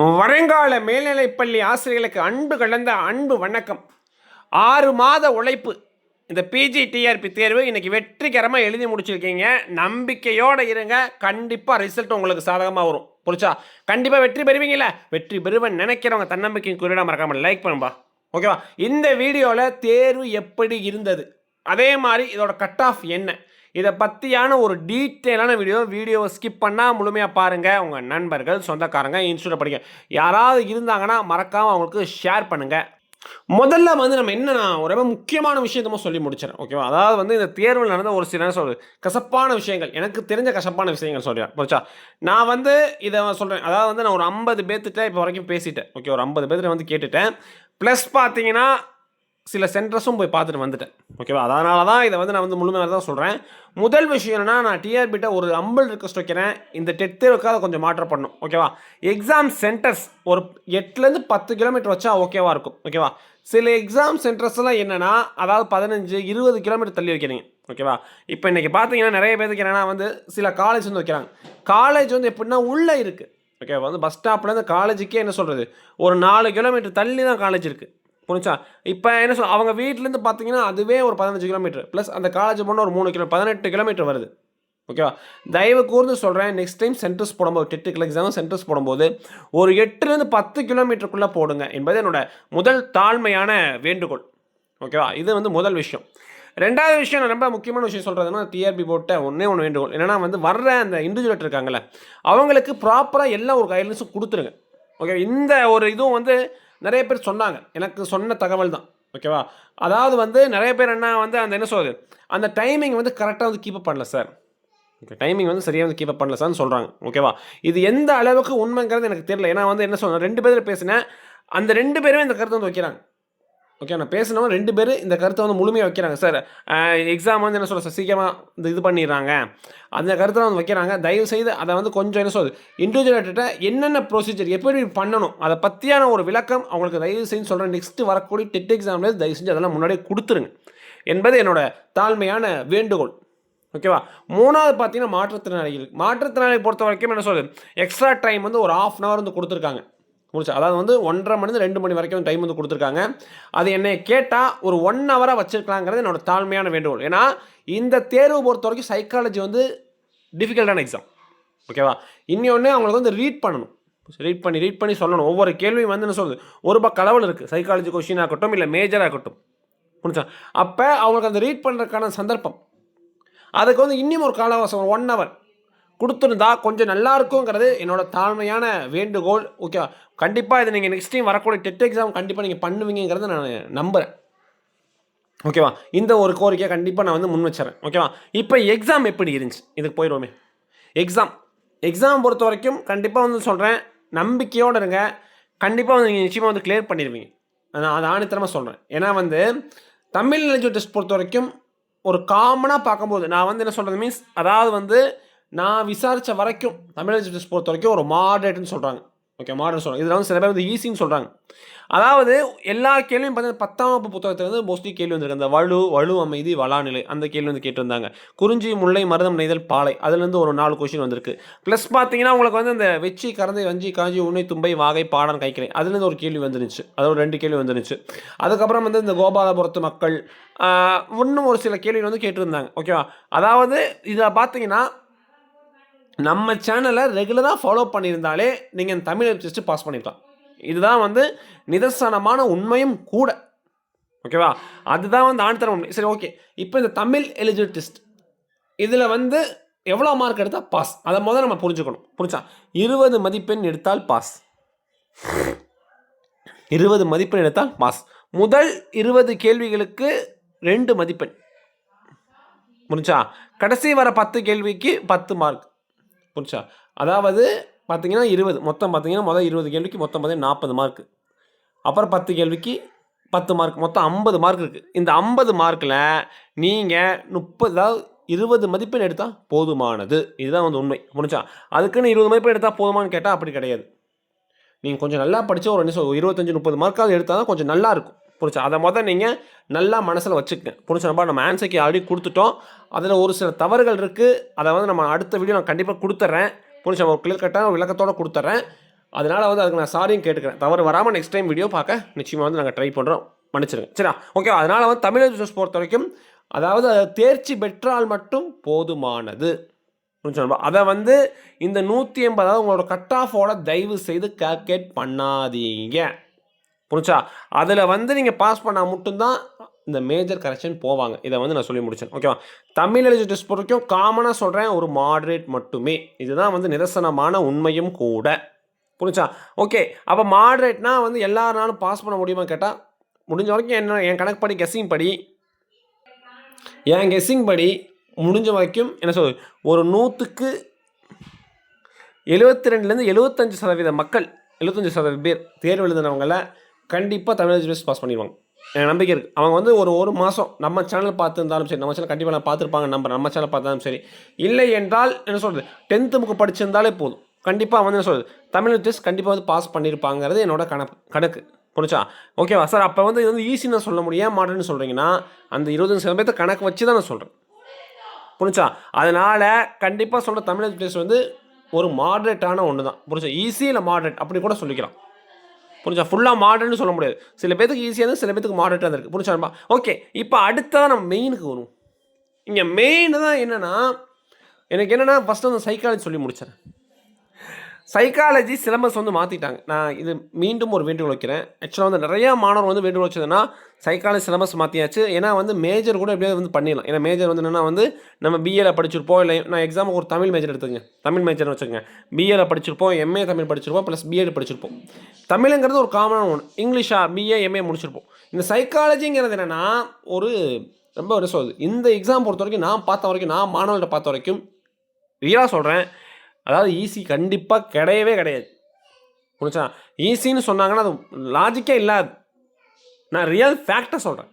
வருங்கால மேல்நிலைப்பள்ளி ஆசிரியர்களுக்கு அன்பு கலந்த அன்பு வணக்கம். ஆறு மாத உழைப்பு. இந்த பிஜி டிஆர்பி தேர்வு இன்னைக்கு வெற்றிகரமாக எழுதி முடிச்சிருக்கீங்க. நம்பிக்கையோடு இருங்க. கண்டிப்பாக ரிசல்ட் உங்களுக்கு சாதகமாக வரும். புரிச்சா கண்டிப்பாக வெற்றி பெறுவீங்களா வெற்றி பெறுவேன் நினைக்கிறவங்க தன்னம்பிக்கை குறியிட மறக்காமல் லைக் பண்ணுப்பா ஓகேவா இந்த வீடியோவில் தேர்வு எப்படி இருந்தது? அதே மாதிரி இதோட கட் ஆஃப் என்ன? இதை பற்றியான ஒரு டீட்டெயிலான வீடியோ வீடியோவை ஸ்கிப் பண்ணால் முழுமையாக பாருங்கள் உங்கள் நண்பர்கள் சொந்தக்காரங்க இன்ஸ்டியூட் படிக்க யாராவது இருந்தாங்கன்னா மறக்காமல் அவங்களுக்கு ஷேர் பண்ணுங்கள் முதல்ல வந்து நம்ம என்ன நான் ஒரு ரொம்ப முக்கியமான விஷயத்தமா சொல்லி முடிச்சிடறேன் ஓகேவா அதாவது வந்து இந்த தேர்வில் நடந்த ஒரு சில சொல் கசப்பான விஷயங்கள். எனக்கு தெரிஞ்ச கசப்பான விஷயங்கள் சொல்கிறேன் புரிச்சா நான் வந்து இதை சொல்கிறேன் அதாவது வந்து நான் ஒரு ஐம்பது பேர்த்துட்ட இப்போ வரைக்கும் பேசிட்டேன் ஓகே ஒரு ஐம்பது பேர்த்துட்ட வந்து கேட்டுட்டேன். ப்ளஸ் பார்த்தீங்கன்னா சில சென்டர்ஸும் போய் பார்த்துட்டு வந்துட்டேன். ஓகேவா அதனால தான் இதை வந்து நான் வந்து முழுமையாக தான் சொல்கிறேன் முதல் விஷயம் என்னன்னா நான் டிஆர்பிட்ட ஒரு அம்பல் ரிக்வஸ்ட் வைக்கிறேன். இந்த டெட் தேர்வுக்காக கொஞ்சம் மாற்றம் பண்ணும் ஓகேவா எக்ஸாம் சென்டர்ஸ் ஒரு எட்டுலேருந்து பத்து கிலோமீட்டர் வச்சா ஓகேவா இருக்கும். ஓகேவா சில எக்ஸாம் சென்டர்ஸ்லாம் என்னென்னா அதாவது பதினஞ்சு இருபது கிலோமீட்டர் தள்ளி வைக்கிறீங்க. ஓகேவா இப்போ இன்றைக்கி பார்த்தீங்கன்னா நிறைய பேருக்கு என்னென்னா வந்து சில காலேஜ் வந்து வைக்கிறாங்க. காலேஜ் வந்து எப்படின்னா உள்ளே இருக்குது ஓகே வந்து பஸ் ஸ்டாப்லேருந்து காலேஜுக்கே என்ன சொல்கிறது ஒரு நாலு கிலோமீட்டர் தள்ளி தான் காலேஜ் இருக்குது புரிஞ்சா? இப்போ என்ன சொல் அவங்க வீட்டிலேருந்து பார்த்தீங்கன்னா அதுவே ஒரு பதினஞ்சு கிலோமீட்டர். ப்ளஸ் அந்த காலேஜ் போனால் ஒரு மூணு கிலோ பதினெட்டு கிலோமீட்டர் வருது. ஓகேவா தயவு கூர்ந்து சொல்கிறேன் நெக்ஸ்ட் டைம் சென்டர்ஸ் போடும்போது டெட்டுக்கல் எக்ஸாம் சென்டர்ஸ் போடும்போது ஒரு எட்டுலேருந்து பத்து கிலோமீட்டருக்குள்ளே போடுங்க என்பது என்னோட முதல் தாழ்மையான வேண்டுகோள். ஓகேவா இது வந்து முதல் விஷயம். ரெண்டாவது விஷயம் நான் ரொம்ப முக்கியமான விஷயம் சொல்கிறதுனா டிஆர்பி போட்ட ஒன்றே ஒன்று வேண்டுகோள். என்னென்னா வந்து வர்ற அந்த இண்டிவிஜுவல் இருக்காங்கல்ல அவங்களுக்கு ப்ராப்பராக எல்லா ஒரு கைட்லைன்ஸும் கொடுத்துருங்க. ஓகே இந்த ஒரு இதுவும் வந்து நிறைய பேர் சொன்னாங்க. எனக்கு சொன்ன தகவல் தான். ஓகேவா? அதாவது வந்து நிறைய பேர் என்ன வந்து அந்த என்ன சொல்கிறது அந்த டைமிங் வந்து கரெக்டாக வந்து கீப்பப் பண்ணல சார் ஓகே டைமிங் வந்து சரியாக வந்து கீப்பப் பண்ணல சார்னு சொல்கிறாங்க ஓகேவா? இது எந்த அளவுக்கு உண்மைங்கிறது எனக்கு தெரியல. ஏன்னா வந்து என்ன சொல்கிறேன் ரெண்டு பேர் பேசினேன். அந்த ரெண்டு பேருமே இந்த கருத்தை வந்து வைக்கிறாங்க. ஓகே நான் பேசினவங்க ரெண்டு பேர் இந்த கருத்தை வந்து முழுமையாக வைக்கிறாங்க. சார் எக்ஸாம் வந்து என்ன சொல்கிற சீக்கிரமாக இந்த இது பண்ணிடுறாங்க. அந்த கருத்தை வந்து வைக்கிறாங்க. தயவு செய்து அதை வந்து கொஞ்சம் என்ன சொல்றது? இண்டிவிஜுவல்கிட்ட என்னென்ன ப்ரொசீஜர் எப்படி பண்ணணும் அதை பற்றியான ஒரு விளக்கம் அவங்களுக்கு தயவு செய்து சொல்கிறேன் நெக்ஸ்ட்டு வரக்கூடிய டெட் எக்ஸாமில் தயவு செஞ்சு அதெல்லாம் முன்னாடியே கொடுத்துருங்க. என்பது என்னோட தாழ்மையான வேண்டுகோள். ஓகேவா மூணாவது பார்த்தீங்கன்னா மாற்றுத்திறனாளிகள். மாற்றுத்திறனாளி பொறுத்த வரைக்கும் என்ன சொல்கிறது எக்ஸ்ட்ரா டைம் வந்து ஒரு ஆஃப் அன் ஹவர் வந்து கொடுத்துருக்காங்க. முடிச்சு அதாவது வந்து ஒன்றரை மணிலேருந்து ரெண்டு மணி வரைக்கும் டைம் வந்து கொடுத்துருக்காங்க. அது என்னை கேட்டால் ஒரு ஒன் ஹவராக வச்சுருக்கலாங்கிறது என்னோட தாழ்மையான வேண்டுகோள். ஏன்னா இந்த தேர்வு பொறுத்த வரைக்கும் சைக்காலஜி வந்து டிஃபிகல்ட்டான எக்ஸாம் ஓகேவா இன்னொன்று அவங்களுக்கு வந்து ரீட் பண்ணணும். ரீட் பண்ணி ரீட் பண்ணி சொல்லணும். ஒவ்வொரு கேள்வியும் வந்து என்ன சொல்லுது ஒரு பக்கம் கடவுள் இருக்குது சைக்காலஜி கொஷின் ஆகட்டும் இல்லை மேஜராக இருக்கட்டும் புரிஞ்சா அப்போ அவங்களுக்கு அந்த ரீட் பண்ணுறதுக்கான சந்தர்ப்பம். அதுக்கு வந்து இன்னும் ஒரு காலவாசம் ஒன் ஹவர் கொடுத்துருந்தா கொஞ்சம் நல்லா இருக்குங்கிறது என்னோட தாழ்மையான வேண்டுகோள். ஓகே கண்டிப்பாக இது நீங்கள் நெக்ஸ்ட் டைம் வரக்கூடிய டெட் எக்ஸாம் கண்டிப்பாக நீங்கள் பண்ணுவீங்கிறத நான் நம்புகிறேன் ஓகேவா? இந்த ஒரு கோரிக்கையை கண்டிப்பாக நான் வந்து முன் வச்சுறேன் ஓகேவா? இப்போ எக்ஸாம் எப்படி இருந்துச்சு? இதுக்கு போயிடுவோமே. எக்ஸாம் எக்ஸாம் பொறுத்த வரைக்கும் கண்டிப்பாக வந்து சொல்கிறேன் நம்பிக்கையோடு இருங்க. கண்டிப்பாக வந்து நீங்கள் நிச்சயமாக வந்து கிளியர் பண்ணிடுவீங்க. நான் அதை ஆணித்தரமாக சொல்கிறேன் ஏன்னா வந்து தமிழ் எலிஜிபிள் டெஸ்ட் பொறுத்த வரைக்கும் ஒரு காமனாக பார்க்கும்போது நான் வந்து என்ன சொல்கிறது மீன்ஸ் அதாவது வந்து நான் விசாரித்த வரைக்கும் தமிழ் எலிஜிபிள் பொறுத்த வரைக்கும் ஒரு மாடரேட்னு சொல்கிறாங்க ஓகே மாடர்ன் சொல்கிறாங்க இதில் வந்து சில பேர் வந்து ஈஸின்னு சொல்கிறாங்க அதாவது எல்லா கேள்வியும் பார்த்தீங்கன்னா பத்தாம் வகுப்பு புத்தகத்துலேருந்து மோஸ்ட்லி கேள்வி வந்திருக்கு. அந்த வலு வலு அமைதி வளாநிலை அந்த கேள்வி வந்து கேட்டிருந்தாங்க குறிஞ்சி முல்லை மருதம் நெய்தல் பாலை. அதுலேருந்து ஒரு நாலு கொஷின் வந்திருக்கு. ப்ளஸ் பார்த்தீங்கன்னா உங்களுக்கு வந்து அந்த வெச்சி கறந்தை வஞ்சி காஞ்சி உன்னை தும்பை வாகை பாடன் கைக்கிறை அதுலேருந்து ஒரு கேள்வி வந்துருந்துச்சு. அதோட ரெண்டு கேள்வி வந்துருந்துச்சு. அதுக்கப்புறம் வந்து இந்த கோபாலபுரத்து மக்கள் இன்னும் ஒரு சில கேள்விகள் வந்து கேட்டிருந்தாங்க ஓகேவா அதாவது இதில் பார்த்தீங்கன்னா நம்ம சேனலை ரெகுலராக ஃபாலோ பண்ணியிருந்தாலே நீங்கள் இந்த தமிழ் டெஸ்ட்டு பாஸ் பண்ணிக்கலாம். இதுதான் வந்து நிதர்சனமான உண்மையும் கூட. ஓகேவா அதுதான் வந்து ஆணித்தரம் உண்மை. சரி ஓகே இப்போ இந்த தமிழ் எலிஜிபிள் டெஸ்ட் இதில் வந்து எவ்வளோ மார்க் எடுத்தால் பாஸ் அதை முதல்ல நம்ம புரிஞ்சுக்கணும். புரிஞ்சா? இருபது மதிப்பெண் எடுத்தால் பாஸ் இருபது மதிப்பெண் எடுத்தால் பாஸ் முதல் இருபது கேள்விகளுக்கு ரெண்டு மதிப்பெண். புரிஞ்சா? கடைசி வர பத்து கேள்விக்கு பத்து மார்க் புரிச்சா அதாவது பார்த்தீங்கன்னா இருபது. மொத்தம் பார்த்தீங்கன்னா முதல் இருபது கேள்விக்கு மொத்தம் பார்த்தீங்கன்னா நாற்பது மார்க் அப்புறம் பத்து கேள்விக்கு பத்து மார்க் மொத்தம் ஐம்பது மார்க் இருக்குது இந்த ஐம்பது மார்க்கில் நீங்கள் முப்பது அதாவது இருபது மதிப்பெண் எடுத்தால் போதுமானது. இதுதான் வந்து உண்மை. புரிஞ்சா? அதுக்குன்னு இருபது மதிப்பெண் எடுத்தால் போதுமான்னு கேட்டால் அப்படி கிடையாது. நீங்கள் கொஞ்சம் நல்லா படித்த ஒரு என்ன சொல் இருபத்தஞ்சி முப்பது மார்க்காவது எடுத்தால் தான் கொஞ்சம் நல்லா இருக்கும். புரிச்சா அதை மொதல் நீங்கள் நல்லா மனசில் வச்சுக்கங்க. புரிச்சா நம்ம ஆன்சருக்கு ஆல்ரெடி கொடுத்துட்டோம். அதில் ஒரு சில தவறுகள் இருக்குது அதை வந்து நம்ம அடுத்த வீடியோ நான் கண்டிப்பாக கொடுத்துட்றேன் புரிச்சா ஒரு கிளியர் கட்டான விளக்கத்தோடு கொடுத்துட்றேன் அதனால் வந்து அதுக்கு நான் சாரியும் கேட்டுக்கிறேன். தவறு வராமல் நெக்ஸ்ட் டைம் வீடியோ பார்க்க நிச்சயமாக வந்து நாங்கள் ட்ரை பண்ணுறோம் மன்னிச்சிருங்க. சரியா? ஓகே அதனால் வந்து தமிழர் பிஸ்னஸ் பொறுத்த வரைக்கும் அதாவது அதை தேர்ச்சி பெற்றால் மட்டும் போதுமானது. புரிஞ்சுங்களா அதை வந்து இந்த நூற்றி எண்பதாவது உங்களோட கட் ஆஃபோட தயவு செய்து கால்குலேட் பண்ணாதீங்க. புரிச்சா அதில் வந்து நீங்கள் பாஸ் பண்ணால் மட்டும்தான் இந்த மேஜர் கரெக்ஷன் போவாங்க. இதை வந்து நான் சொல்லி முடிச்சேன். ஓகேவா தமிழ் எழுதி டெஸ்ட் பொறுத்தவரைக்கும் காமனாக சொல்கிறேன் ஒரு மாடரேட் மட்டுமே. இதுதான் வந்து நிதர்சனமான உண்மையும் கூட. புரிஞ்சா? ஓகே அப்போ மாடரேட்னா வந்து எல்லாருனாலும் பாஸ் பண்ண முடியுமா கேட்டால் முடிஞ்ச வரைக்கும் என்ன என் கணக்கு படி கெஸ்ஸிங் படி என் கெஸ்ஸிங் படி முடிஞ்ச வரைக்கும் என்ன சொல் ஒரு நூற்றுக்கு எழுபத்தி ரெண்டுலேருந்து எழுபத்தஞ்சு சதவீத மக்கள் எழுபத்தஞ்சு சதவீத பேர் தேர்வு எழுதினவங்கள கண்டிப்பாக தமிழ் பாஸ் பண்ணிடுவாங்க. எனக்கு நம்பிக்கை இருக்குது அவங்க வந்து ஒரு ஒரு மாதம் நம்ம சேனல் பார்த்துருந்தாலும் சரி நம்ம சேனல் கண்டிப்பாக நான் பார்த்துருப்பாங்க நம்பர் நம்ம சேனல் பார்த்தாலும் சரி. இல்லை என்றால் என்ன சொல்கிறது டென்த்து புக்கு படிச்சிருந்தாலே போதும். கண்டிப்பாக வந்து என்ன சொல்கிறது தமிழ் டெஸ்ட் கண்டிப்பாக வந்து பாஸ் பண்ணியிருப்பாங்கிறது என்னோட கணக்கு கணக்கு. புரிச்சா ஓகேவா சார் அப்போ வந்து இது வந்து ஈஸின்னு நான் சொல்ல முடியும். மாடர்ன்னு சொல்கிறீங்கன்னா அந்த இருபத்தஞ்சு சதவீதத்தை கணக்கு வச்சு தான் நான் சொல்கிறேன் புரிஞ்சா? அதனால் கண்டிப்பாக சொல்கிற தமிழ் டெஸ்ட் வந்து ஒரு மாடரேட்டான ஒன்று தான் புரிஞ்சா? ஈஸி இல்லை மாடரேட் அப்படி கூட சொல்லிக்கலாம். புரிஞ்சா? ஃபுல்லாக மாடர்னு சொல்ல முடியாது. சில பேத்துக்கு ஈஸியாக இருந்து சில பேத்துக்கு மாடர்ட்டாக இருக்குது புரிஞ்சா ஓகே இப்போ அடுத்ததான் நம்ம மெயினுக்கு வரும் இங்கே மெயின் தான் என்னென்னா எனக்கு என்னென்னா ஃபஸ்ட்டு அந்த சைக்காலஜி சொல்லி முடிச்சிடறேன். சைக்காலஜி சிலபஸ் வந்து மாற்றிட்டாங்க நான் இது மீண்டும் ஒரு வேண்டுகோள் வைக்கிறேன். ஆக்சுவலாக வந்து நிறையா மாணவர் வந்து வேண்டுகோள் வச்சதுன்னா சைக்காலஜி சிலபஸ் மாற்றியாச்சு ஏன்னா வந்து மேஜர் கூட எப்படியாவது வந்து பண்ணிடலாம். ஏன்னா மேஜர் வந்து என்னென்னா வந்து நம்ம பிஏல படிச்சிருப்போம். இல்லை நான் எக்ஸாமுக்கு ஒரு தமிழ் மேஜர் எடுத்துங்க தமிழ் மேஜர்னு வச்சுக்கோங்க. பிஏல படிச்சிருப்போம் எம்ஏ தமிழ் படிச்சிருப்போம் ப்ளஸ் பிஎட் படிச்சிருப்போம். தமிழுங்கிறது ஒரு காமனான ஒன்று இங்கிலீஷா பிஏ எம்ஏ முடிச்சிருப்போம். இந்த சைக்காலஜிங்கிறது என்னென்னா ஒரு ரொம்ப ஒரு சொல்லுது இந்த எக்ஸாம் பொறுத்த வரைக்கும் நான் பார்த்த வரைக்கும் நான் மாணவர்கள்ட்ட பார்த்த வரைக்கும் ரியலாக சொல்கிறேன் அதாவது ஈஸி கண்டிப்பாக கிடையவே கிடையாது. புரிச்சா ஈஸின்னு சொன்னாங்கன்னா அது லாஜிக்கே இல்லாது. நான் ரியல் ஃபேக்டை சொல்கிறேன்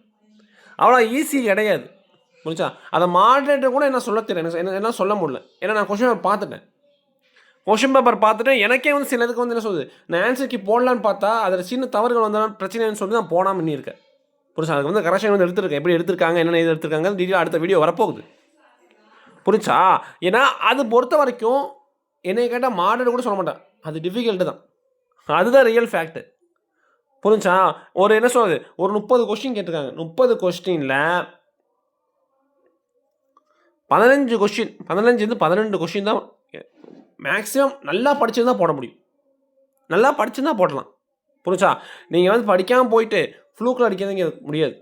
அவ்வளோ ஈஸி கிடையாது. புரிச்சா அதை மாடரேட்டர் கூட என்ன சொல்ல தெரியல. எனக்கு என்ன என்ன சொல்ல முடியல. ஏன்னா நான் கொஷின் பேப்பர் பார்த்துட்டேன். கொஷின் பேப்பர் பார்த்துட்டு எனக்கே வந்து சிலதுக்கு வந்து என்ன சொல்லுது? நான் ஆன்சருக்கு போடலான்னு பார்த்தா அதில் சின்ன தவறுகள் வந்தாலும் பிரச்சனைன்னு சொல்லி நான் போடாமல் பண்ணியிருக்கேன் புரிச்சா அதுக்கு வந்து கரெக்ஷன் வந்து எடுத்திருக்கேன். எப்படி எடுத்திருக்காங்க என்னென்ன இது எடுத்திருக்காங்க டீட்டெயில் அடுத்த வீடியோ வரப்போகுது. புரிச்சா ஏன்னா அது பொறுத்த வரைக்கும் என்னை கேட்டால் மாடல் கூட சொல்ல மாட்டேன். அது டிஃபிகல்ட்டு தான். அதுதான் ரியல் ஃபேக்ட்டு புரிஞ்சா ஒரு என்ன சொல்றது? ஒரு முப்பது கொஸ்டின் கேட்டிருக்காங்க. முப்பது கொஸ்டினில் பதினஞ்சு கொஸ்டின் பதினஞ்சுலேருந்து பதினெண்டு கொஸ்டின் தான் மேக்ஸிமம் நல்லா படிச்சிருந்தா போட முடியும். நல்லா படிச்சிருந்தா போடலாம். புரிஞ்சா நீங்கள் வந்து படிக்காமல் போயிட்டு ஃப்ளூக்கில் அடிக்கிறதுங்க முடியாது.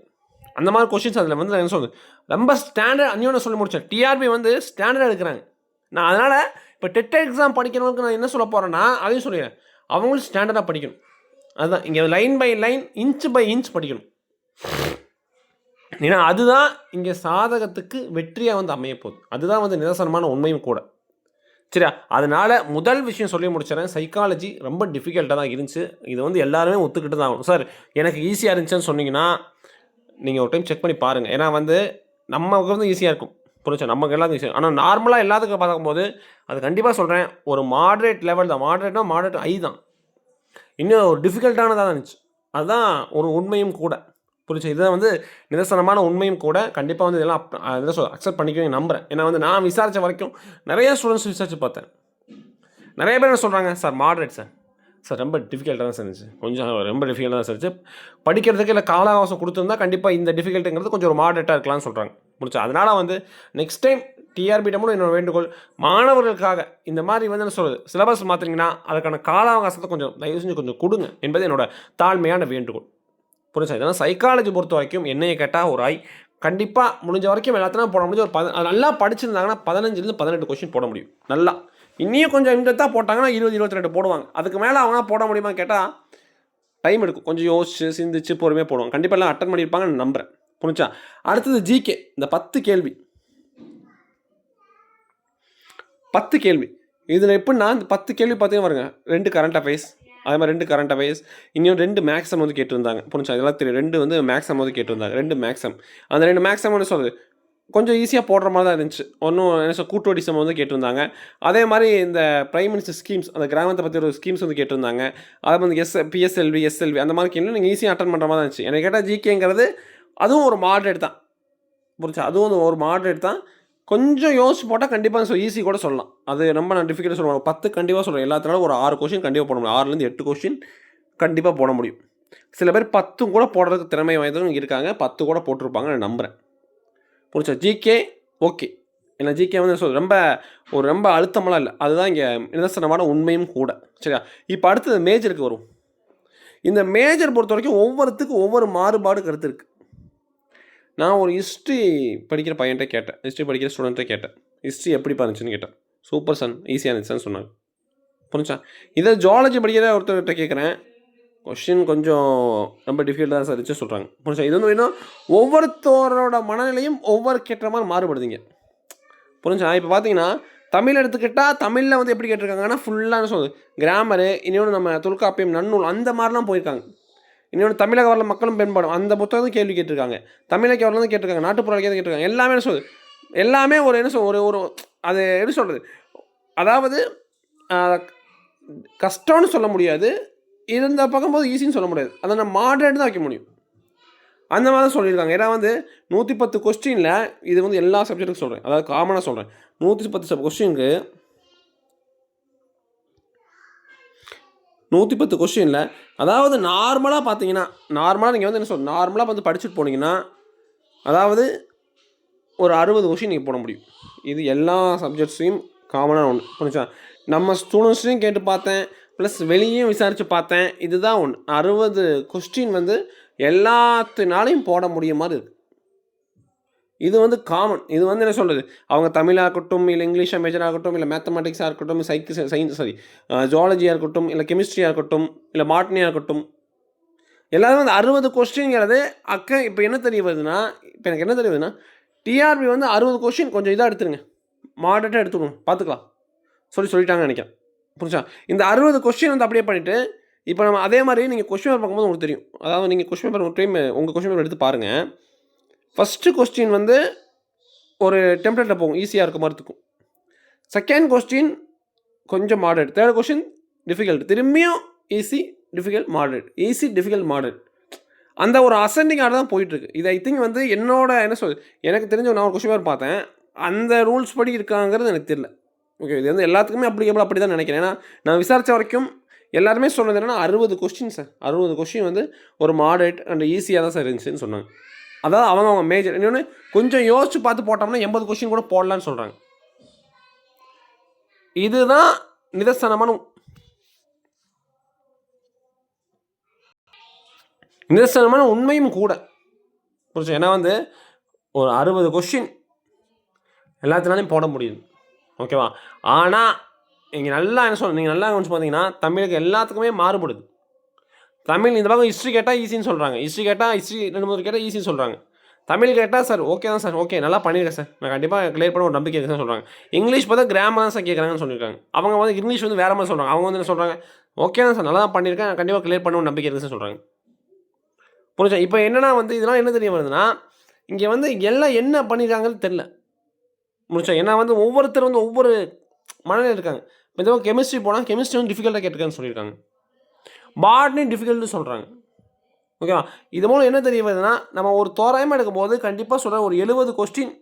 அந்த மாதிரி கொஸ்டின்ஸ் அதில் வந்து நான் என்ன சொல்றது? ரொம்ப ஸ்டாண்டர்ட் அந்யோட சொல்லி முடிச்சேன். டிஆர்பி வந்து ஸ்டாண்டர்ட் எடுக்கிறாங்க. நான் அதனால் இப்போ டெட் எக்ஸாம் படிக்கிறவங்களுக்கு நான் என்ன சொல்ல போகிறேன்னா அதையும் சொல்லிடுறேன் அவங்களும் ஸ்டாண்டர்டாக படிக்கணும். அதுதான். இங்கே line by line inch by inch படிக்கணும். ஏன்னா அதுதான் இங்கே சாதகத்துக்கு வெற்றியாக வந்து அமைய போகுது. அதுதான் வந்து நிதர்சனமான உண்மையும் கூட. சரியா? அதனால் முதல் விஷயம் சொல்லி முடிச்சிடறேன். சைக்காலஜி ரொம்ப டிஃபிகல்ட்டாக தான் இருந்துச்சு. இது வந்து எல்லாருமே ஒத்துக்கிட்டு தான் ஆகணும். சார் எனக்கு ஈஸியாக இருந்துச்சுன்னு சொன்னீங்கன்னா நீங்கள் ஒரு டைம் செக் பண்ணி பாருங்கள் ஏன்னா வந்து நமக்கு வந்து ஈஸியாக இருக்கும். புரிஞ்சா நமக்கு எல்லாத்துக்கும் விஷயம் ஆனால் நார்மலாக எல்லாத்துக்கும் பார்க்கும்போது அது கண்டிப்பாக சொல்கிறேன் ஒரு மாட்ரேட் லெவல் தான். மாட்ரேட்னா மாட்ரேட் ஐ தான். இன்னும் ஒரு டிஃபிகல்ட்டானதாக தான் இருந்துச்சு. அதுதான் ஒரு உண்மையும் கூட. புரிஞ்சு இதுதான் வந்து நிதர்சனமான உண்மையும் கூட கண்டிப்பாக வந்து இதெல்லாம் இதை சொல் அக்செப்ட் பண்ணிக்கவே நம்புகிறேன் ஏன்னா வந்து நான் விசாரித்த வரைக்கும் நிறைய ஸ்டூடெண்ட்ஸ் விசாரிச்சு பார்த்தேன். நிறைய பேர் என்ன சொல்கிறாங்க சார் மாடரேட் சார் சார் ரொம்ப டிஃபிகல்ட்டாக தான் சார் இருந்துச்சு. கொஞ்சம் ரொம்ப டிஃபிகல்ட்டாக தான் சார் இருந்துச்சு. படிக்கிறதுக்கு இல்லை கால அவகாசம் கொடுத்துருந்தா கண்டிப்பாக இந்த டிஃபிகல்ட்டுங்கிறது கொஞ்சம் ஒரு மாடரேட்டாக இருக்கலாம்னு சொல்கிறாங்க முடிச்சு. அதனால் வந்து நெக்ஸ்ட் டைம் டிஆர்பிட்டமும் என்னோட வேண்டுகோள் மாணவர்களுக்காக இந்த மாதிரி வந்து என்ன சொல்கிறது சிலபஸ் மாற்றுறீங்கன்னா அதுக்கான கால அவகாசத்தை கொஞ்சம் தயவு செஞ்சு கொஞ்சம் கொடுங்க என்பது என்னோட தாழ்மையான வேண்டுகோள். புரிஞ்சா? இதெல்லாம் சைக்காலஜி பொறுத்த வரைக்கும் என்னையை கேட்டால் ஒரு ஆய் கண்டிப்பாக முடிஞ்ச வரைக்கும் எல்லாத்தையும் போட முடிஞ்ச ஒரு பத நல்லா படிச்சிருந்தாங்கன்னா பதினஞ்சுலேருந்து பதினெட்டு கொஸ்டின் போட முடியும். நல்லா. இன்னும் கொஞ்சம் இன்டெத்தாக போட்டாங்கன்னா இருபது இருபத்தி ரெண்டு போடுவாங்க. அதுக்கு மேலே அவங்க போட முடியுமா கேட்டால் டைம் எடுக்கும். கொஞ்சம் யோசிச்சு சிந்திச்சு பொறுமையாக போடுவாங்க. கண்டிப்பாக எல்லாம் அட்டன் பண்ணியிருப்பாங்கன்னு நம்புகிறேன் புரிஞ்சா? அடுத்தது ஜிகே இந்த பத்து கேள்வி. பத்து கேள்வி. இதில் எப்படின்னா இந்த பத்து கேள்வி பார்த்தீங்கன்னா பாருங்க. ரெண்டு கரண்ட் அஃபேர்ஸ் அதே மாதிரி ரெண்டு கரண்ட் அஃபேர்ஸ் இன்னும் ரெண்டு மேக்ஸம் வந்து கேட்டிருந்தாங்க. புரிஞ்சா? இதெல்லாம் தெரியும். ரெண்டு வந்து மேக்ஸம் வந்து கேட்டிருந்தாங்க. ரெண்டு மேக்ஸம் அந்த ரெண்டு மேக்ஸம் வந்து சொல்லுது கொஞ்சம் ஈஸியாக போடுற மாதிரி தான் இருந்துச்சு. ஒன்றும் என்ன சொல் கூட்டு சம் வந்து கேட்டிருந்தாங்க. அதே மாதிரி இந்த பிரைம் மினிஸ்டர் ஸ்கீம்ஸ் அந்த கிராமத்தை பற்றி ஒரு ஸ்கீம்ஸ் வந்து கேட்டிருந்தாங்க. அதே மாதிரி எஸ் பிஎஸ்எல்வி எஸ்எல்வி அந்த மாதிரி கேள்வி நீங்கள் ஈஸியாக அட்டன் பண்ணுற மாதிரி தான் இருந்துச்சு. எனக்கு கேட்டால் ஜிகேங்கிறது அதுவும் ஒரு மாடரேட் தான். புரிஞ்சா அதுவும் ஒரு மாடரேட் தான். கொஞ்சம் யோசிச்சு போட்டால் கண்டிப்பாக ஈஸி கூட சொல்லலாம். அது ரொம்ப நான் டிஃபிகல்ட் சொல்லுவேன் பத்து கண்டிப்பாக சொல்கிறேன் எல்லாத்தினாலும் ஒரு ஆறு கொஷின் கண்டிப்பாக போட முடியும். ஆறுலேருந்து எட்டு கொஷின் கண்டிப்பாக போட முடியும். சில பேர் பத்தும் கூட போடுறதுக்கு திறமை வாய்ந்தவங்க இருக்காங்க. பத்து கூட போட்டிருப்பாங்க நான் நம்புகிறேன் புரிச்சா ஜிகே ஓகே ஏன்னா ஜிகே வந்து சொல் ரொம்ப ஒரு ரொம்ப அழுத்தமெல்லாம் இல்லை. அதுதான் இங்கே நிதர்சனமான உண்மையும் கூட. சரியா? இப்போ அடுத்தது மேஜருக்கு வரும். இந்த மேஜர் பொறுத்த வரைக்கும் ஒவ்வொருத்துக்கும் ஒவ்வொரு மாறுபாடு கருத்து இருக்குது நான் ஒரு ஹிஸ்ட்ரி படிக்கிற பையன்கிட்ட கேட்டேன். ஹிஸ்ட்ரி படிக்கிற ஸ்டூடெண்ட்டை கேட்டேன். ஹிஸ்ட்ரி எப்படி இருந்துச்சுன்னு கேட்டேன். சூப்பர் சன் ஈஸியாக இருந்துச்சுன்னு சொன்னாங்க. புரிஞ்சா இதை ஜுவாலஜி படிக்கிற ஒருத்தர்கிட்ட கேட்குறேன். கொஷின் கொஞ்சம் ரொம்ப டிஃபிகல்ட்டாக தான் சார் இருந்துச்சு சொல்கிறாங்க புரிஞ்சா இது வந்து வேணும் ஒவ்வொருத்தரோட மனநிலையும் ஒவ்வொரு கேட்ட மாதிரி மாறுபடுதுங்க. புரிஞ்சா இப்போ பார்த்தீங்கன்னா தமிழ் எடுத்துக்கிட்டால் தமிழில் வந்து எப்படி கேட்டிருக்காங்கன்னா ஃபுல்லாக சொல்லுது கிராமரு இன்னொன்று நம்ம தொல்காப்பியம் நன்னூல் அந்த மாதிரிலாம் போயிருக்காங்க. இன்னொன்று தமிழக வரல மக்களும் பெண்பாடும் அந்த புத்தகம் கேள்வி கேட்டிருக்காங்க. தமிழக வரலாம் கேட்டிருக்காங்க. நாட்டுப்புற கேட்டிருக்காங்க. எல்லாமே என்ன சொல்லுது? எல்லாமே ஒரு என்ன சொல் ஒரு ஒரு அது எப்படி சொல்கிறது அதாவது கஷ்டம்னு சொல்ல முடியாது. இருந்த போது ஈஸின்னு சொல்ல முடியாது. அதை நான் மாடரேட் தான் வைக்க முடியும். அந்த மாதிரி தான் சொல்லியிருக்காங்க. ஏன்னா வந்து நூற்றி பத்து கொஸ்டினில் இது வந்து எல்லா சப்ஜெக்ட்டுக்கும் சொல்கிறேன் அதாவது காமனாக சொல்கிறேன் நூற்றி பத்து சப் கொஸ்டினுக்கு நூற்றி பத்து கொஷினில் அதாவது நார்மலாக பார்த்தீங்கன்னா நார்மலாக நீங்கள் வந்து என்ன சொல் நார்மலாக வந்து படிச்சுட்டு போனீங்கன்னா அதாவது ஒரு அறுபது கொஸ்டின் நீங்கள் போட முடியும். இது எல்லா சப்ஜெக்ட்ஸையும் காமனாக ஒன்று புரிஞ்சா நம்ம ஸ்டூடெண்ட்ஸையும் கேட்டு பார்த்தேன் ப்ளஸ் வெளியும் விசாரித்து பார்த்தேன் இதுதான் ஒன்று அறுபது கொஸ்டின் வந்து எல்லாத்தினாலையும் போட முடிய மாதிரி இருக்குது இது வந்து காமன் இது வந்து என்ன சொல்கிறது அவங்க தமிழாக இருக்கட்டும் இல்லை இங்கிலீஷாக மேஜராக இருக்கட்டும் இல்லை மேத்தமெட்டிக்ஸாக இருக்கட்டும் சைக்கு சயின்ஸ் சாரி ஜுவாலஜியாக இருக்கட்டும் இல்லை கெமிஸ்ட்ரியாக இருக்கட்டும் இல்லை மாட்னியாக இருக்கட்டும். எல்லாரும் வந்து அறுபது கொஸ்டின்ங்கிறது அக்க இப்போ என்ன தெரிய வருதுன்னா இப்போ எனக்கு என்ன தெரிய வருதுன்னா டிஆர்பி வந்து அறுபது கொஸ்டின் கொஞ்சம் இதாக எடுத்துருங்க. மாடரேட்டாக எடுத்துக்கணும். பார்த்துக்கலாம் சொல்லி சொல்லிட்டாங்கன்னு நினைக்கிறேன். புரிஞ்சா? இந்த அறுபது கொஸ்டின் வந்து அப்படியே பண்ணிவிட்டு இப்போ நம்ம அதே மாதிரி நீங்கள் கொஸ்டின் பேப்பர் பார்க்கும்போது உங்களுக்கு தெரியும். அதாவது நீங்கள் கொஸ்டின் பேப்பர் ஒரு டைம் உங்கள் கொஸ்டின் பேப்பர் எடுத்து பாருங்கள் ஃபஸ்ட்டு கொஸ்டின் வந்து ஒரு டெம்ப்ளேட்டில் போகும். ஈஸியாக இருக்க மாதிரி இருக்கும். செகண்ட் கொஸ்டின் கொஞ்சம் மாடரேட் தேர்ட் கொஸ்டின் டிஃபிகல்ட் திரும்பியும் easy difficult moderate easy difficult moderate அந்த ஒரு அசெண்டிங் ஆர்டர் தான் போயிட்டுருக்கு. இது ஐ திங்க் வந்து என்னோட என்ன சொல் எனக்கு தெரிஞ்ச நான் ஒரு கொஸ்டின் பேப்பர் பார்த்தேன். அந்த ரூல்ஸ் படி இருக்காங்கிறது எனக்கு தெரியல. ஓகே இது வந்து எல்லாத்துக்குமே அப்ளிகபிள் அப்படி தான் நினைக்கிறேன். ஏன்னா நான் விசாரித்த வரைக்கும் எல்லாருமே சொன்னது என்னென்னா அறுபது கொஸ்டின் சார் அறுபது கொஸ்டின் வந்து ஒரு மாடரேட் அண்ட் ஈஸியாக தான் சார் இருந்துச்சுன்னு சொன்னாங்க. அதாவது அவங்க அவங்க மேஜர் இன்னொன்று கொஞ்சம் யோசிச்சு பார்த்து போட்டோம்னா எண்பது கொஷின் கூட போடலான்னு சொல்கிறாங்க இதுதான் நிதர்சனமான நிதர்சனமான உண்மையும் கூட. புரிச்சு ஏன்னா வந்து ஒரு அறுபது கொஷின் எல்லாத்தினாலையும் போட முடியுது. ஓகேவா ஆனால் நீங்கள் நல்லா என்ன சொல்ல நீங்கள் நல்லா கவனிச்சு பார்த்தீங்கன்னா தமிழுக்கு எல்லாத்துக்குமே மாறுபடுது. தமிழ் இந்த பக்கம் ஹிஸ்ட்ரி கேட்டால் ஈஸின்னு சொல்கிறாங்க ஹிஸ்ட்ரி கேட்டால் ஹிஸ்ட்ரி ரெண்டு மூணு கேட்டால் ஈஸின்னு சொல்கிறாங்க தமிழ் கேட்டால் சார் ஓகே தான் சார் ஓகே நல்லா பண்ணியிருக்கேன் சார் நான் கண்டிப்பாக கிளியர் பண்ண ஒரு நம்பிக்கை இருக்குன்னு சொல்கிறாங்க இங்கிலீஷ் பார்த்தா கிராமர் தான் சார் கேட்குறாங்கன்னு சொல்லியிருக்காங்க அவங்க வந்து இங்கிலீஷ் வந்து வேறு மாதிரி சொல்கிறாங்க அவங்க வந்து என்ன சொல்கிறாங்க ஓகே தான் சார் நல்லா தான் பண்ணியிருக்கேன் நான் கண்டிப்பாக கிளியர் பண்ண ஒரு நம்பிக்கை இருக்குன்னு சொல்கிறாங்க புரிஞ்சா இப்போ என்னென்னா வந்து இதெல்லாம் என்ன தெரிய வருதுன்னா இங்கே வந்து எல்லாம் என்ன பண்ணியிருக்காங்கன்னு தெரில முடிச்சா ஏன்னா வந்து ஒவ்வொருத்தர் வந்து ஒவ்வொரு மனநிலை இருக்காங்க. இப்போ கெமிஸ்ட்ரி போனால் கெமிஸ்ட்ரி வந்து டிஃபிகல்ட்டாக கேட்டிருக்கான்னு சொல்லியிருக்காங்க. பாட்னி டிஃபிகல்ட்னு சொல்கிறாங்க ஓகேவா? இது மூலம் என்ன தெரிய வருதுன்னா நம்ம ஒரு தோராயமாக எடுக்கும்போது கண்டிப்பாக சொல்கிற ஒரு எழுபது கொஸ்டின்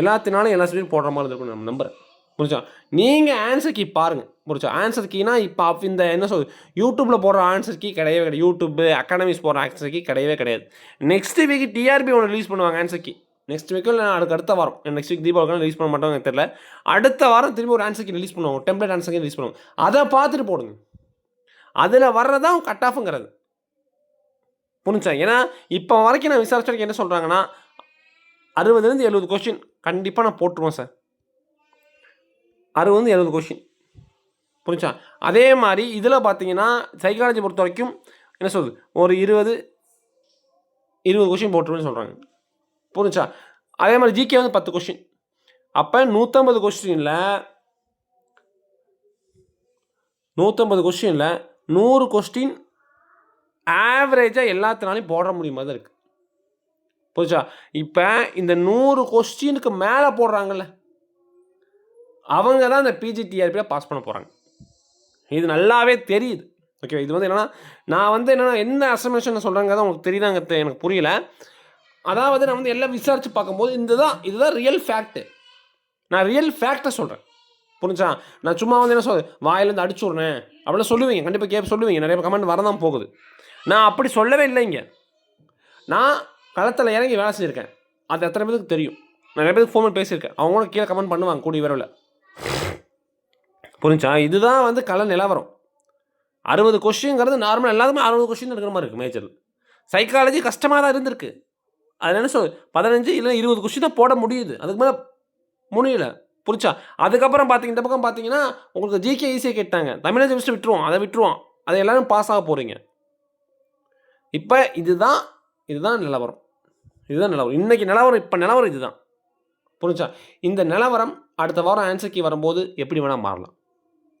எல்லாத்தினாலும் எல்லா சப்ஜெக்ட் போடுற மாதிரி இருக்கும் நம்ம நம்புறேன். புரிச்சா நீங்கள் ஆன்சர் கீ பாருங்கள் புரிச்சா ஆன்சர் கீனா இப்போ அப்ப இந்த என்ன சொல் யூடியூப்பில் போடுற ஆன்சர் கீ கிடையவே கிடையாது. யூடியூப்பு அகாடமிஸ் போடுற ஆன்சர் கீ கிடையவே கிடையாது. நெக்ஸ்ட் வீக் டிஆர்பி ஒன்று ரிலீஸ் பண்ணுவாங்க ஆன்சர் கீ நெக்ஸ்ட் வீக்கில் அதுக்கு அடுத்த வாரம். நெக்ஸ்ட் வீக் தீபாவளிக்கு ரிலீஸ் பண்ண மாட்டாங்க எனக்கு தெரியல. அடுத்த வாரம் திரும்பி ஒரு ஆன்சர் கீ ரிலீஸ் பண்ணுவாங்க டெம்ப்ளேட் ஆன்சர் கீ ரிலீஸ் பண்ணுவாங்க அதை பார்த்துட்டு போடுங்க. அதில் வர்றதான் கட் ஆஃபுங்கிறது புரிஞ்சா ஏன்னா இப்போ வரைக்கும் நான் விசாரிச்ச வரைக்கும் என்ன சொல்கிறாங்கன்னா அறுபதுலேருந்து எழுபது கொஸ்டின் கண்டிப்பாக நான் போட்டுருவேன் சார் அறுபது எழுபது கொஸ்டின் புரிஞ்சா அதே மாதிரி இதில் பார்த்தீங்கன்னா சைக்காலஜி பொறுத்த வரைக்கும் என்ன சொல்லுது ஒரு இருபது இருபது கொஸ்டின் போட்டுருவேன்னு சொல்கிறாங்க புரிஞ்சா அதே மாதிரி ஜிகே வந்து பத்து கொஸ்டின் அப்போ நூற்றம்பது கொஸ்டினில் நூற்றம்பது கொஸ்டினில் நூறு கொஸ்டின் ஆவரேஜாக எல்லாத்தினாலையும் போட முடியுமா தான் இருக்குது புரிச்சா இப்போ இந்த நூறு கொஸ்டினுக்கு மேலே போடுறாங்கல்ல அவங்க தான் இந்த பிஜிடிஆர்பியில் பாஸ் பண்ண போகிறாங்க இது நல்லாவே தெரியுது. ஓகே இது வந்து என்னன்னா நான் வந்து என்னென்னா என்ன அசமேஷன் சொல்கிறாங்க உங்களுக்கு தெரியுதாங்க எனக்கு புரியல. அதாவது நான் வந்து எல்லாம் விசாரித்து பார்க்கும்போது இந்த தான் இதுதான் ரியல் ஃபேக்ட்டு நான் ரியல் ஃபேக்டை சொல்கிறேன் புரிஞ்சா? நான் சும்மா வந்து என்ன சொல் வாயிலேருந்து அடிச்சு விட்றேன். அப்படிலாம் சொல்லுவீங்க. கண்டிப்பாக கேப் சொல்லுவீங்க. நிறைய கமெண்ட் வரதான் போகுது. நான் அப்படி சொல்லவே இல்லைங்க நான் களத்தில் இறங்கி வேலை செஞ்சுருக்கேன். அது எத்தனை பேருக்கு தெரியும்? நிறைய பேருக்கு ஃபோன் பண்ணி பேசியிருக்கேன். அவங்களும் கீழே கமெண்ட் பண்ணுவாங்க கூடிய விரைவில். புரிஞ்சா? இதுதான் வந்து கலை நிலவரம். அறுபது கொஷின்ங்கிறது நார்மல் எல்லாத்துமே அறுபது கொஷின் இருக்கிற மாதிரி இருக்குது மேஜர் சைக்காலஜி கஷ்டமாக தான் இருந்திருக்கு. அது என்ன சொல் பதினஞ்சு இல்லை இருபது கொஷின் தான் போட முடியுது. அதுக்கு மேலே முடியல. புரிச்சா அதுக்கப்புறம் பார்த்தீங்க இந்த பக்கம் பார்த்தீங்கன்னா உங்களுக்கு ஜிகே ஈஸியாக கேட்டாங்க. தமிழை ஜெமிஸ்ட் விட்டுருவோம் அதை விட்டுருவோம். அதை எல்லாரும் பாஸ் ஆக போகிறீங்க இப்போ இதுதான் இதுதான் நிலவரம். இதுதான் நிலவரம். இன்றைக்கி நிலவரம் இப்போ நிலவரம் இதுதான். புரிஞ்சா? இந்த நிலவரம் அடுத்த வாரம் ஆன்சர் வரும்போது எப்படி வேணால் மாறலாம்.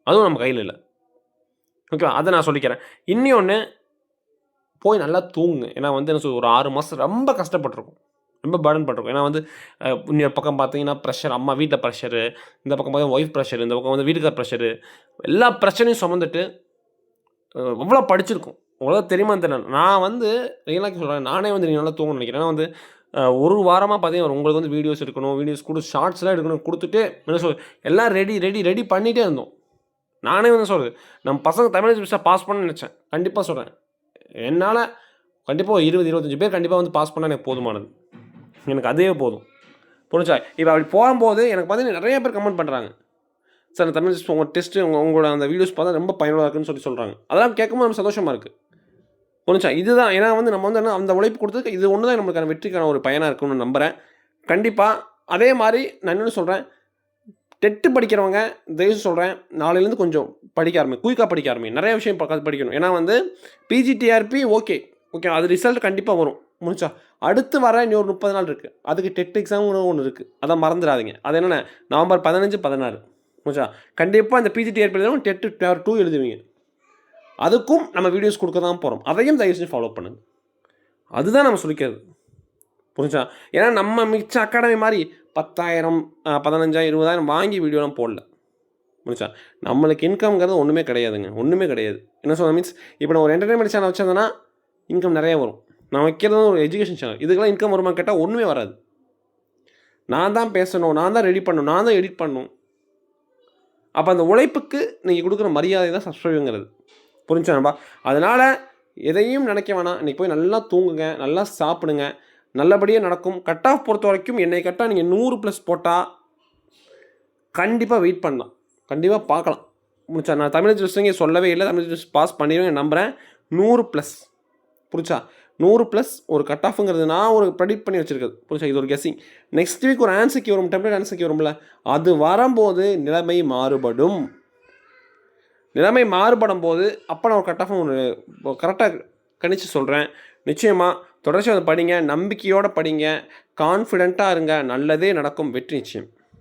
அதுவும் நம்ம கையில் இல்லை. ஓகேவா அதை நான் சொல்லிக்கிறேன். இன்னொன்று போய் நல்லா தூங்குங்க ஏன்னா வந்து என்ன சொல்றது, ஒரு ஆறு மாதம் ரொம்ப கஷ்டப்பட்டிருக்கும். ரொம்ப பேர்டன் பண்ணிருக்கும் ஏன்னா வந்து இன்னொரு பக்கம் பார்த்தீங்கன்னா ப்ரெஷர் அம்மா வீட்டில் ப்ரெஷரு இந்த பக்கம் பார்த்தீங்கன்னா ஒய்ஃப் ப்ரெஷர் இந்த பக்கம் வந்து வீட்டுக்கார ப்ரெஷரு எல்லா பிரச்சனையும் சுமந்துட்டு எவ்வளோ படிச்சிருக்கும். உங்களுக்கு தெரியுமா தெரியல. நான் வந்து ரியலாக சொல்கிறேன் நானே வந்து நீங்கள் நல்லா தூங்கணும்னு நினைக்கிறேன். ஏன்னா வந்து ஒரு வாரமாக பார்த்தீங்கன்னா உங்களுக்கு வந்து வீடியோஸ் எடுக்கணும் வீடியோஸ் கொடு ஷார்ட்ஸ்லாம் எடுக்கணும் கொடுத்துட்டு என்ன சொல் எல்லாம் ரெடி ரெடி ரெடி பண்ணிகிட்டே இருந்தோம். நானே வந்து சொல்கிறது நம்ம பசங்க தமிழ் பாஸ் பண்ண நினச்சேன். கண்டிப்பாக சொல்கிறேன் என்னால் கண்டிப்பாக இருபது இருபத்தஞ்சு பேர் கண்டிப்பாக வந்து பாஸ் பண்ணால் எனக்கு போதுமானது. எனக்கு அதே போதும். புரிஞ்சா இப்போ அப்படி போகும்போது எனக்கு பார்த்தீங்கன்னா நிறைய பேர் கமெண்ட் பண்ணுறாங்க சார் தமிழ் உங்கள் டெஸ்ட்டு உங்கள் உங்களோட அந்த வீடியோஸ் பார்த்தா ரொம்ப பயனுள்ளதாக இருக்குன்னு சொல்லி சொல்கிறாங்க அதெல்லாம் கேட்கும்போது நம்ம சந்தோஷமாக இருக்குது புரிஞ்சா இதுதான். ஏன்னா வந்து நம்ம வந்து என்ன அந்த உழைப்பு கொடுத்ததுக்கு இது ஒன்று தான் நம்மளுக்கான வெற்றிக்கான ஒரு பயனாக இருக்கும்னு நம்புகிறேன் கண்டிப்பாக அதே மாதிரி நான் என்னென்னு சொல்கிறேன் டெட்டு படிக்கிறவங்க தயவு சொல்கிறேன் நாளையிலேருந்து கொஞ்சம் படிக்க ஆரம்பி குயிக்காக படிக்க ஆரம்பி. நிறைய விஷயம் பக்கத்து படிக்கணும். ஏன்னா வந்து பிஜிடிஆர்பி ஓகே ஓகே அது ரிசல்ட் கண்டிப்பாக வரும். முடிச்சா அடுத்து வர இன்னும் ஒரு முப்பது நாள் இருக்குது அதுக்கு டெட் எக்ஸாம் ஒன்று இருக்குது அதை மறந்துடாதீங்க. அது என்னென்ன நவம்பர் பதினஞ்சு பதினாறு. முடிச்சா கண்டிப்பாக அந்த பிஜிடிஆர்பி எழுதணும் டெட்டு பேர் டூ எழுதுவீங்க. அதுக்கும் நம்ம வீடியோஸ் கொடுக்க தான் போகிறோம் அதையும் தயவு செஞ்சு ஃபாலோ பண்ணுங்க. அதுதான் நம்ம சொல்லிக்கிறது. புரிஞ்சா? ஏன்னா நம்ம மிச்ச அகாடமி மாதிரி பத்தாயிரம் பதினஞ்சாயிரம் இருபதாயிரம் வாங்கி வீடியோலாம் போடல. முடிச்சா நம்மளுக்கு இன்கம்ங்கிறது ஒன்றுமே கிடையாதுங்க. ஒன்றுமே கிடையாது. என்ன சொல்ல மீன்ஸ் இப்போ நான் ஒரு என்டர்டைன்மெண்ட் சேனல் வச்சிருந்தேன்னா இன்கம் நிறைய வரும். நான் வைக்கிறது ஒரு எஜுகேஷன் சேனல் இதுக்கெல்லாம் இன்கம் வருமா கேட்டால் ஒன்றுமே வராது. நான் தான் பேசணும் நான் தான் ரெடி பண்ணணும் நான் தான் எடிட் பண்ணணும். அப்போ அந்த உழைப்புக்கு நீங்கள் கொடுக்குற மரியாதை தான் சப்ஸ்கிரைபுங்கிறது புரிஞ்சான்பா அதனால் எதையும் நினைக்க வேணாம். இன்றைக்கி போய் நல்லா தூங்குங்க நல்லா சாப்பிடுங்க. நல்லபடியாக நடக்கும். கட் ஆஃப் பொறுத்த வரைக்கும் என்னை கட்டாக நீங்கள் நூறு ப்ளஸ் போட்டால் கண்டிப்பாக வெயிட் பண்ணலாம். கண்டிப்பாக பார்க்கலாம். முடிச்சா நான் தமிழ் ட்ரெஸ்ஸுங்க சொல்லவே இல்லை. தமிழ் ஜூஸ் பாஸ் பண்ணிடுவேன் நம்புகிறேன் நூறு ப்ளஸ் புரிச்சா நூறு ப்ளஸ் ஒரு கட் ஆஃப்ங்கிறது நான் ஒரு ப்ரெடிக்ட் பண்ணி வச்சுருக்கது புரிஞ்சா இது ஒரு கெஸிங் நெக்ஸ்ட் வீக் ஒரு ஆன்சர்க்கு வரும் டெம்ப்ளேட் ஆன்சர்க்கு வரும்ல அது வரும்போது நிலைமை மாறுபடும். நிலைமை மாறுபடும் போது அப்போ நான் ஒரு கட் ஆஃப் ஒரு கரெக்டாக கணிச்சு சொல்கிறேன் நிச்சயமாக தொடர்ச்சியாக அதை படிங்க நம்பிக்கையோடு படிங்க கான்ஃபிடெண்ட்டாக இருங்க நல்லதே நடக்கும் வெற்றி நிச்சயம்.